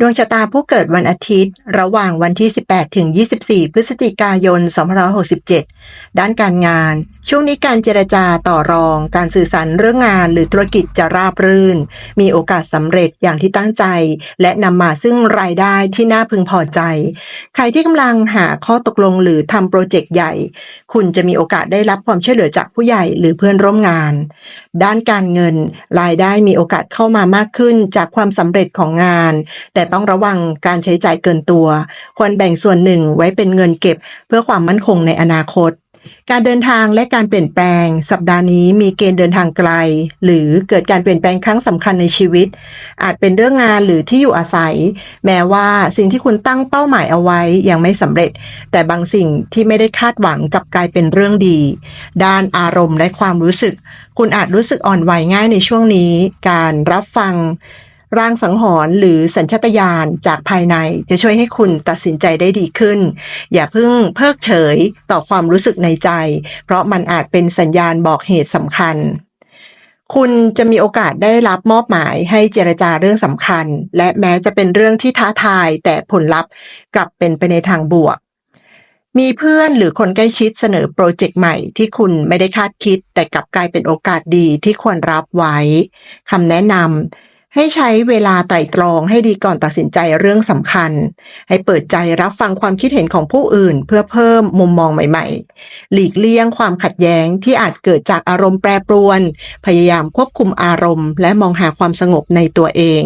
ดวงชะตาผู้เกิดวันอาทิตย์ ระหว่างวันที่ 18 ถึง 24 พฤศจิกายน 2567 ด้านการงาน ช่วงนี้การเจรจาต่อรอง การสื่อสารเรื่องงานหรือธุรกิจจะราบรื่น มีโอกาสสำเร็จอย่างที่ตั้งใจ และนำมาซึ่งรายได้ที่น่าพึงพอใจ ใครที่กำลังหาข้อตกลงหรือทำโปรเจกต์ใหญ่ คุณจะมีโอกาสได้รับความช่วยเหลือจากผู้ใหญ่หรือเพื่อนร่วมงาน ด้านการเงิน รายได้มีโอกาสเข้ามามากขึ้นจากความสำเร็จของงาน แต่ต้องระวังการใช้จ่ายเกินตัว ควรแบ่งส่วนหนึ่งไว้เป็นเงินเก็บเพื่อความมั่นคงในอนาคต การเดินทางและการเปลี่ยนแปลง สัปดาห์นี้มีเกณฑ์เดินทางไกล หรือเกิดการเปลี่ยนแปลงครั้งสำคัญในชีวิต อาจเป็นเรื่องงานหรือที่อยู่อาศัย แม้ว่าสิ่งที่คุณตั้งเป้าหมายเอาไว้ยังไม่สำเร็จ แต่บางสิ่งที่ไม่ได้คาดหวังกลับกลายเป็นเรื่องดี ด้านอารมณ์และความรู้สึก คุณอาจรู้สึกอ่อนไหวง่ายในช่วงนี้ การรับฟัง ร่างสังหรณ์หรือสัญชาตญาณจากภายในจะช่วยให้คุณตัดสินใจได้ดีขึ้น อย่าเพิ่งเพิกเฉยต่อความรู้สึกในใจ เพราะมันอาจเป็นสัญญาณบอกเหตุสำคัญ คุณจะมีโอกาสได้รับมอบหมายให้เจรจาเรื่องสำคัญ และแม้จะเป็นเรื่องที่ท้าทาย แต่ผลลัพธ์กลับเป็นไปในทางบวกมีเพื่อนหรือคนใกล้ชิดเสนอโปรเจกต์ใหม่ที่คุณไม่ได้คาดคิด แต่กลับกลายเป็นโอกาสดีที่ควรรับไว้คำแนะนำ ให้ใช้เวลาไตร่ตรองให้ดีก่อนตัดสินใจเรื่องสำคัญ ให้เปิดใจรับฟังความคิดเห็นของผู้อื่น เพื่อเพิ่มมุมมองใหม่ ๆ หลีกเลี่ยงความขัดแย้งที่อาจเกิดจากอารมณ์แปรปรวน พยายามควบคุมอารมณ์ และมองหาความสงบในตัวเอง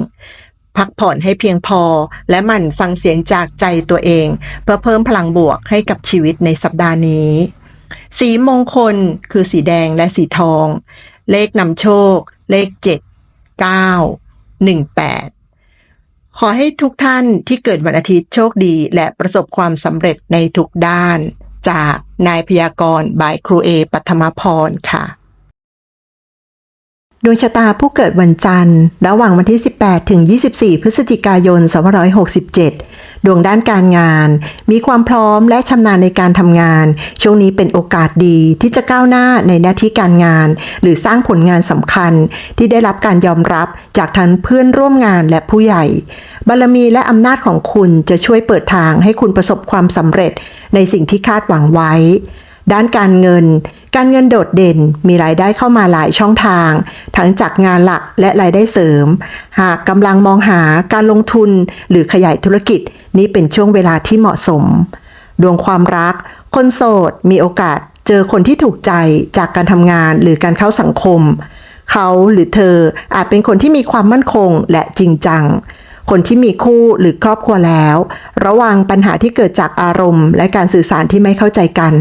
พักผ่อนให้เพียงพอ และหมั่นฟังเสียงจากใจตัวเอง เพื่อเพิ่มพลังบวกให้กับชีวิตในสัปดาห์นี้ สีมงคลคือสีแดงและสีทอง เลขนำโชค เลขเจ็ดเก้า 18 ขอให้ทุกท่านที่เกิดวันอาทิตย์โชคดีและประสบความสำเร็จในทุกด้าน จากนายพยากรณ์บายครูเอปัทมพรค่ะ ดวงชะตาผู้เกิดวันจันทร์ ระหว่างวันที่ 18 ถึง 24 พฤศจิกายน 2567 ดวงด้านการงาน มีความพร้อมและชำนาญในการทำงาน ช่วงนี้เป็นโอกาสดีที่จะก้าวหน้าในหน้าที่การงาน หรือสร้างผลงานสำคัญที่ได้รับการยอมรับจากทั้งเพื่อนร่วมงานและผู้ใหญ่ บารมีและอำนาจของคุณจะช่วยเปิดทางให้คุณประสบความสำเร็จในสิ่งที่คาดหวังไว้ ด้านการเงิน การเงินโดดเด่นมีรายได้เข้ามาหลายช่องทาง ทั้งจากงานหลักและรายได้เสริม หากกำลังมองหาการลงทุนหรือขยายธุรกิจ นี้เป็นช่วงเวลาที่เหมาะสม ดวงความรัก คนโสด มีโอกาสเจอคนที่ถูกใจจากการทำงานหรือการเข้าสังคม เขาหรือเธออาจเป็นคนที่มีความมั่นคงและจริงจัง คนที่มีคู่หรือครอบครัวแล้ว ระวังปัญหาที่เกิดจากอารมณ์ และการสื่อสารที่ไม่เข้าใจกัน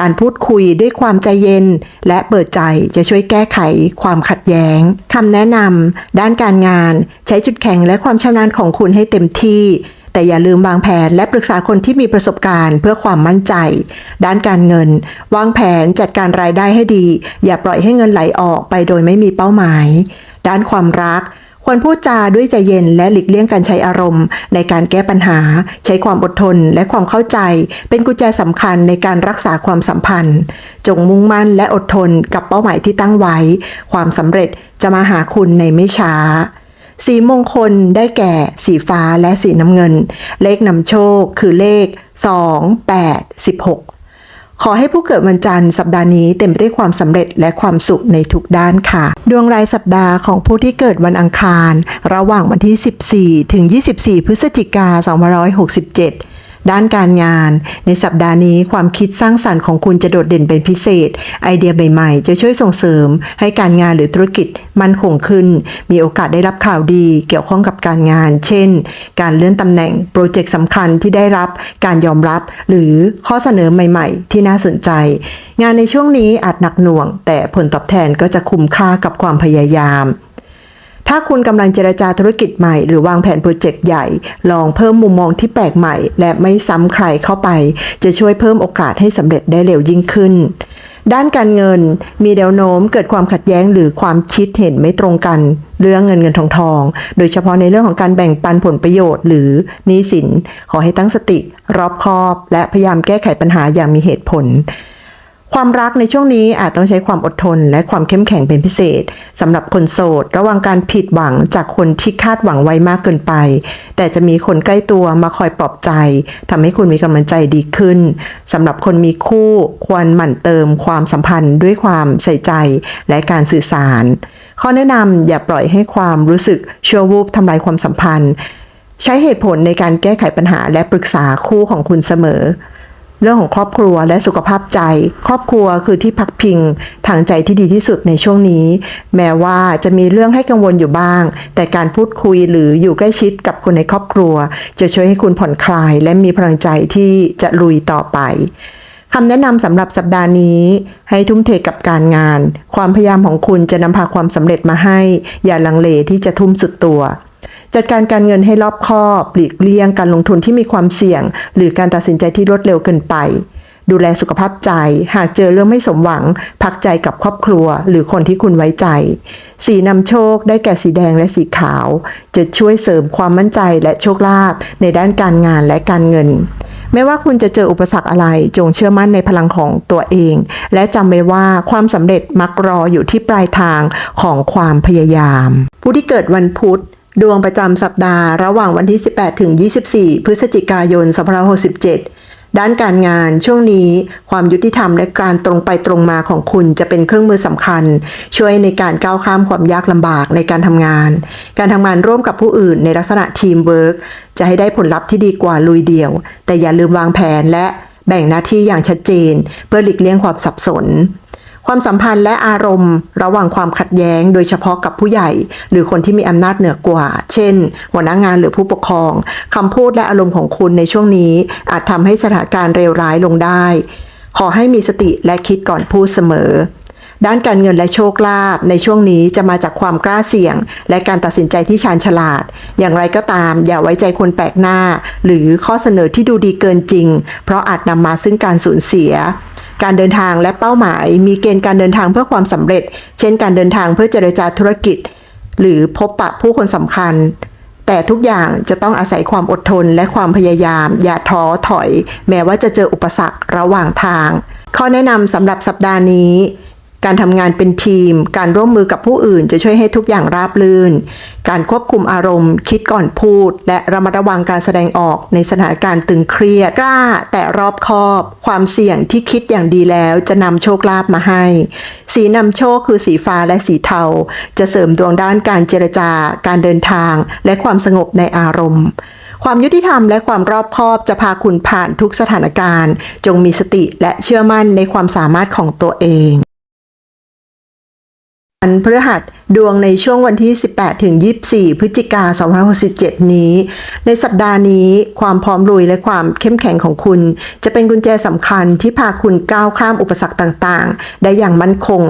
การพูดคุยด้วยความใจเย็น และเปิดใจจะช่วยแก้ไขความขัดแย้งคำแนะนำด้านการงาน ใช้จุดแข็งและความชำนาญของคุณให้เต็มที่แต่อย่าลืมวางแผนและปรึกษาคนที่มีประสบการณ์เพื่อความมั่นใจ ด้านการเงิน วางแผนจัดการรายได้ให้ดี อย่าปล่อยให้เงินไหลออกไปโดยไม่มีเป้าหมาย ด้านความรัก ควรพูดจาด้วยใจเย็นและหลีกเลี่ยงการใช้อารมณ์ ในการแก้ปัญหา ใช้ความอดทนและความเข้าใจ เป็นกุญแจสำคัญในการรักษาความสัมพันธ์ จงมุ่งมั่นและอดทนกับเป้าหมายที่ตั้งไว้ ความสำเร็จจะมาหาคุณในไม่ช้า สีมงคลได้แก่ สีฟ้าและสีน้ำเงิน เลขนำโชคคือเลข 2 8 16 ขอให้ผู้เกิดวันจันทร์สัปดาห์นี้เต็มไปด้วยความสำเร็จและความสุขในทุกด้านค่ะ ดวงรายสัปดาห์ของผู้ที่เกิดวันอังคาร ระหว่างวันที่ 14 ถึง 24 พฤศจิกา2567 ด้านการงาน ในสัปดาห์นี้ความคิดสร้างสรรค์ของคุณจะโดดเด่นเป็นพิเศษ ไอเดียใหม่ๆ จะช่วยส่งเสริม ให้การงานหรือธุรกิจมั่นคงขึ้น มีโอกาสได้รับข่าวดีเกี่ยวข้องกับการงาน เช่น การเลื่อนตำแหน่งโปรเจกต์สำคัญที่ได้รับการยอมรับ หรือข้อเสนอใหม่ๆ ที่น่าสนใจ งานในช่วงนี้อาจหนักหน่วง แต่ผลตอบแทนก็จะคุ้มค่ากับความพยายาม ถ้าคุณกำลังเจรจาธุรกิจใหม่หรือวางแผนโปรเจกต์ใหญ่ ลองเพิ่มมุมมองที่แปลกใหม่ และไม่ซ้ำใครเข้าไป จะช่วยเพิ่มโอกาสให้สำเร็จได้เร็วยิ่งขึ้นด้านการเงินมีแนวโน้มเกิดความขัดแย้งหรือความคิดเห็นไม่ตรงกัน เรื่องเงินเงินทองทอง โดยเฉพาะในเรื่องของการแบ่งปันผลประโยชน์หรือหนี้สิน ขอให้ตั้งสติ รอบคอบ และพยายามแก้ไขปัญหาอย่างมีเหตุผล ความรักในช่วงนี้อาจต้องใช้ความอดทนและความเข้มแข็งเป็นพิเศษสำหรับคนโสด ระวังการผิดหวังจากคนที่คาดหวังไว้มากเกินไป แต่จะมีคนใกล้ตัวมาคอยปลอบใจทำให้คุณมีกำลังใจดีขึ้นสำหรับคนมีคู่ควรหมั่นเติมความสัมพันธ์ด้วยความใส่ใจและการสื่อสาร ข้อแนะนำอย่าปล่อยให้ความรู้สึกชั่ววูบทำลายความสัมพันธ์ ใช้เหตุผลในการแก้ไขปัญหาและปรึกษาคู่ของคุณเสมอ เรื่องของครอบครัวและสุขภาพใจ ครอบครัวคือที่พักพิงทางใจที่ดีที่สุดในช่วงนี้ แม้ว่าจะมีเรื่องให้กังวลอยู่บ้าง แต่การพูดคุยหรืออยู่ใกล้ชิดกับคนในครอบครัว จะช่วยให้คุณผ่อนคลาย และมีพลังใจที่จะลุยต่อไปคำแนะนำสำหรับสัปดาห์นี้ ให้ทุ่มเทกับการงาน ความพยายามของคุณจะนำพาความสำเร็จมาให้ อย่าลังเลที่จะทุ่มสุดตัว จัดการการเงินให้รอบคอบหลีกเลี่ยงการลงทุนที่มีความเสี่ยง หรือการตัดสินใจที่รวดเร็วเกินไป ดูแลสุขภาพใจ หากเจอเรื่องไม่สมหวัง พักใจกับครอบครัว หรือคนที่คุณไว้ใจ สีนำโชคได้แก่สีแดงและสีขาว จะช่วยเสริมความมั่นใจและโชคลาภในด้านการงานและการเงินไม่ว่าคุณจะเจออุปสรรคอะไร จงเชื่อมั่นในพลังของตัวเอง และจำไว้ว่าความสำเร็จมักรออยู่ที่ปลายทางของความพยายาม ผู้ที่เกิดวันพุธ ดวงประจำสัปดาห์ระหว่างวันที่ 18 ถึง 24 พฤศจิกายน 2567 ด้านการงานช่วงนี้ความยุติธรรมและการตรงไปตรงมาของคุณจะเป็นเครื่องมือสำคัญ ช่วยในการก้าวข้ามความยากลำบากในการทำงาน การทำงานร่วมกับผู้อื่นในลักษณะทีมเวิร์กจะให้ได้ผลลัพธ์ที่ดีกว่าลุยเดี่ยว แต่อย่าลืมวางแผนและแบ่งหน้าที่อย่างชัดเจน เพื่อหลีกเลี่ยงความสับสน ความสัมพันธ์และอารมณ์ ระหว่างความขัดแย้ง โดยเฉพาะกับผู้ใหญ่ หรือคนที่มีอำนาจเหนือกว่า เช่น หัวหน้างานหรือผู้ปกครองคำพูดและอารมณ์ของคุณในช่วงนี้ อาจทำให้สถานการณ์เลวร้ายลงได้ ขอให้มีสติและคิดก่อนพูดเสมอด้านการเงินและโชคลาภในช่วงนี้จะมาจากความกล้าเสี่ยง และการตัดสินใจที่ชาญฉลาด อย่างไรก็ตาม อย่าไว้ใจคนแปลกหน้า หรือข้อเสนอที่ดูดีเกินจริง เพราะอาจนำมาซึ่งการสูญเสีย การเดินทางและเป้าหมาย มีเกณฑ์การเดินทางเพื่อความสำเร็จ เช่น การเดินทางเพื่อเจรจาธุรกิจ หรือพบปะผู้คนสำคัญ แต่ทุกอย่างจะต้องอาศัยความอดทนและความพยายาม อย่าท้อถอย แม้ว่าจะเจออุปสรรคระหว่างทาง ข้อแนะนำสำหรับสัปดาห์นี้ การทำงานเป็นทีม การร่วมมือกับผู้อื่นจะช่วยให้ทุกอย่างราบรื่น การควบคุมอารมณ์ คิดก่อนพูด และระมัดระวังการแสดงออกในสถานการณ์ตึงเครียดกล้า แต่รอบคอบ ความเสี่ยงที่คิดอย่างดีแล้วจะนำโชคลาภมาให้ สีนำโชคคือสีฟ้าและสีเทา จะเสริมดวงด้านการเจรจา การเดินทาง และความสงบในอารมณ์ความยุติธรรมและความรอบคอบจะพาคุณผ่านทุกสถานการณ์ จงมีสติและเชื่อมั่นในความสามารถของตัวเอง วันพฤหัสดวงในช่วงวันที่ 18 ถึง 24 พฤศจิกา 2567 นี้ ในสัปดาห์นี้ความพร้อมลุยและความเข้มแข็งของคุณ จะเป็นกุญแจสำคัญที่พาคุณก้าวข้ามอุปสรรคต่างๆ ได้อย่างมั่นคง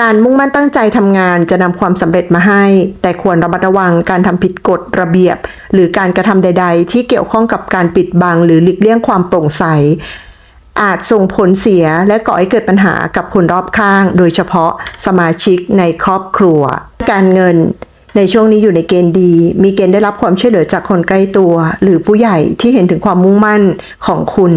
การมุ่งมั่นตั้งใจทำงานจะนำความสำเร็จมาให้ แต่ควรระมัดระวังการทำผิดกฎระเบียบ หรือการกระทำใด ๆ ที่เกี่ยวข้องกับการปิดบังหรือหลีกเลี่ยงความโปร่งใส อาจส่งผลเสียและก่อให้เกิดปัญหากับคนรอบข้าง โดยเฉพาะสมาชิกในครอบครัว การเงินในช่วงนี้อยู่ในเกณฑ์ดี มีเกณฑ์ได้รับความช่วยเหลือจากคนใกล้ตัว หรือผู้ใหญ่ที่เห็นถึงความมุ่งมั่นของคุณ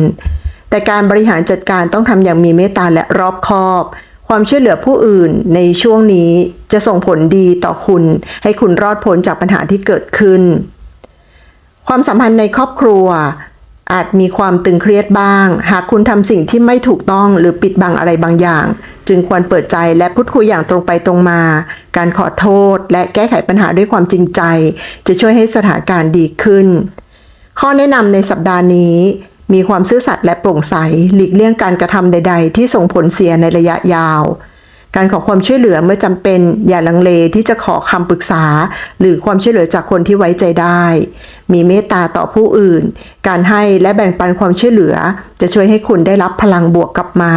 แต่การบริหารจัดการต้องทำอย่างมีเมตตาและรอบคอบ ความช่วยเหลือผู้อื่นในช่วงนี้จะส่งผลดีต่อคุณ ให้คุณรอดพ้นจากปัญหาที่เกิดขึ้น ความสัมพันธ์ในครอบครัว อาจมีความตึงเครียดบ้าง หากคุณทำสิ่งที่ไม่ถูกต้องหรือปิดบังอะไรบางอย่าง จึงควรเปิดใจและพูดคุยอย่างตรงไปตรงมา การขอโทษและแก้ไขปัญหาด้วยความจริงใจ จะช่วยให้สถานการณ์ดีขึ้น ข้อแนะนำในสัปดาห์นี้ มีความซื่อสัตย์และโปร่งใส หลีกเลี่ยงการกระทำใด ๆ ที่ส่งผลเสียในระยะยาว การขอความช่วยเหลือเมื่อจำเป็นอย่าลังเลที่จะขอคำปรึกษา หรือความช่วยเหลือจากคนที่ไว้ใจได้ มีเมตตาต่อผู้อื่น การให้และแบ่งปันความช่วยเหลือ จะช่วยให้คุณได้รับพลังบวกกลับมา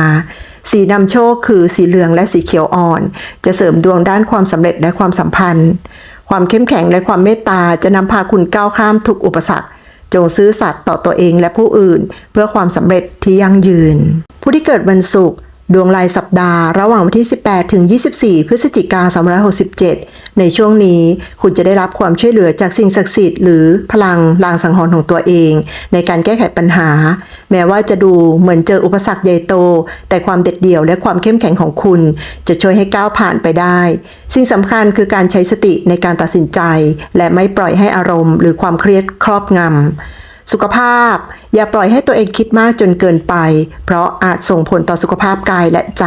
สีนำโชคคือสีเหลืองและสีเขียวอ่อน จะเสริมดวงด้านความสำเร็จและความสัมพันธ์ ความเข้มแข็งและความเมตตาจะนำพาคุณก้าวข้ามทุกอุปสรรคจงซื่อสัตย์ต่อตัวเองและผู้อื่น เพื่อความสำเร็จที่ยั่งยืน ผู้ที่เกิดวันศุกร์ ดวงรายสัปดาห์ ระหว่างวันที่ 18 ถึง 24 พฤศจิกายนในช่วงนี้ คุณจะได้รับความช่วยเหลือจากสิ่งศักดิ์สิทธิ์หรือพลังลางสังหรณ์ของตัวเอง ในการแก้ไขปัญหา แม้ว่าจะดูเหมือนเจออุปสรรคใหญ่โต แต่ความเด็ดเดี่ยวและความเข้มแข็งของคุณ จะช่วยให้ก้าวผ่านไปได้ สิ่งสำคัญคือการใช้สติในการตัดสินใจ และไม่ปล่อยให้อารมณ์ หรือความเครียดครอบงำ สุขภาพ อย่าปล่อยให้ตัวเองคิดมากจนเกินไป เพราะอาจส่งผลต่อสุขภาพกายและใจ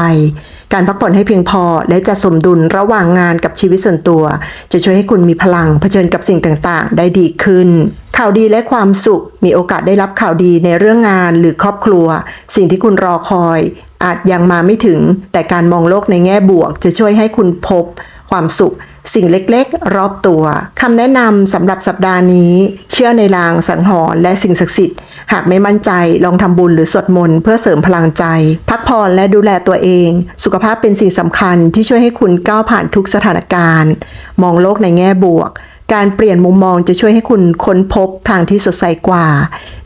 การพักผ่อนให้เพียงพอและจะสมดุลระหว่างงานกับชีวิตส่วนตัว จะช่วยให้คุณมีพลังเผชิญกับสิ่งต่างๆ ได้ดีขึ้น ข่าวดีและความสุข มีโอกาสได้รับข่าวดีในเรื่องงานหรือครอบครัว สิ่งที่คุณรอคอย อาจยังมาไม่ถึง แต่การมองโลกในแง่บวก จะช่วยให้คุณพบ ความสุข สิ่งเล็กๆ รอบตัวคำแนะนำสำหรับสัปดาห์นี้ เชื่อในลางสังหรณ์และสิ่งศักดิ์สิทธิ์ หากไม่มั่นใจลองทำบุญหรือสวดมนต์เพื่อเสริมพลังใจ พักผ่อนและดูแลตัวเอง สุขภาพเป็นสิ่งสำคัญที่ช่วยให้คุณก้าวผ่านทุกสถานการณ์ มองโลกในแง่บวกการเปลี่ยนมุมมองจะช่วยให้คุณค้นพบทางที่สดใสกว่า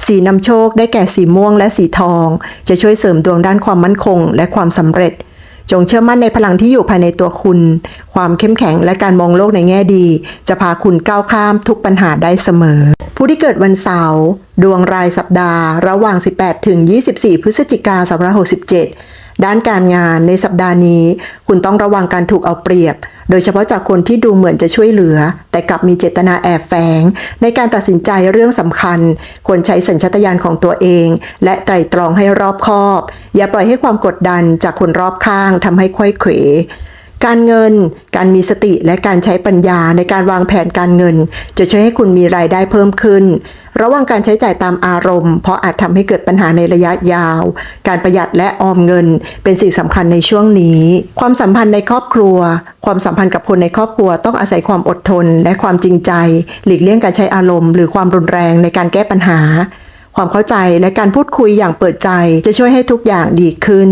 สีนำโชคได้แก่สีม่วงและสีทอง จะช่วยเสริมดวงด้านความมั่นคงและความสำเร็จ จงเชื่อมั่นในพลังที่อยู่ภายในตัวคุณ ความเข้มแข็งและการมองโลกในแง่ดี จะพาคุณก้าวข้ามทุกปัญหาได้เสมอ ผู้ที่เกิดวันเสาร์ดวงรายสัปดาห์ ระหว่าง 18 ถึง 24 พฤศจิกายน2567 ด้านการงานในสัปดาห์นี้ คุณต้องระวังการถูกเอาเปรียบ โดยเฉพาะจากคนที่ดูเหมือนจะช่วยเหลือ แต่กลับมีเจตนาแอบแฝง ในการตัดสินใจเรื่องสำคัญ ควรใช้สัญชาตญาณของตัวเอง และไตร่ตรองให้รอบคอบ อย่าปล่อยให้ความกดดันจากคนรอบข้างทำให้ควยเขว การเงิน การมีสติและการใช้ปัญญาในการวางแผนการเงิน จะช่วยให้คุณมีรายได้เพิ่มขึ้น ระวังการใช้จ่ายตามอารมณ์ เพราะอาจทำให้เกิดปัญหาในระยะยาว การประหยัดและออมเงิน เป็นสิ่งสำคัญในช่วงนี้ ความสัมพันธ์ในครอบครัว ความสัมพันธ์กับคนในครอบครัวต้องอาศัยความอดทน และความจริงใจ หลีกเลี่ยงการใช้อารมณ์ หรือความรุนแรงในการแก้ปัญหา ความเข้าใจและการพูดคุยอย่างเปิดใจ จะช่วยให้ทุกอย่างดีขึ้น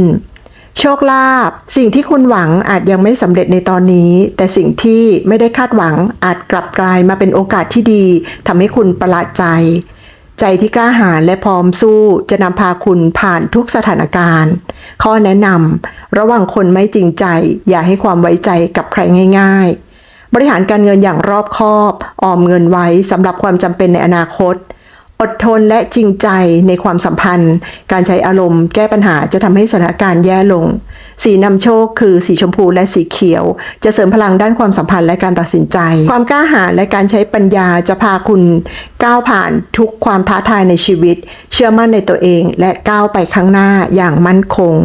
โชคลาภสิ่งที่คุณหวังอาจยังไม่สำเร็จในตอนนี้ แต่สิ่งที่ไม่ได้คาดหวังอาจกลับกลายมาเป็นโอกาสที่ดีทำให้คุณประหลาดใจ ใจที่กล้าหาญและพร้อมสู้จะนำพาคุณผ่านทุกสถานการณ์ ข้อแนะนำระหว่างคนไม่จริงใจ อย่าให้ความไว้ใจกับใครง่าย ๆ บริหารการเงินอย่างรอบคอบ ออมเงินไว้สำหรับความจำเป็นในอนาคต อดทนและจริงใจในความสัมพันธ์ การใช้อารมณ์แก้ปัญหาจะทำให้สถานการณ์แย่ลง สีนำโชคคือสีชมพูและสีเขียว จะเสริมพลังด้านความสัมพันธ์และการตัดสินใจ ความกล้าหาญและการใช้ปัญญาจะพาคุณ ก้าวผ่านทุกความท้าทายในชีวิต เชื่อมั่นในตัวเองและก้าวไปข้างหน้าอย่างมั่นคง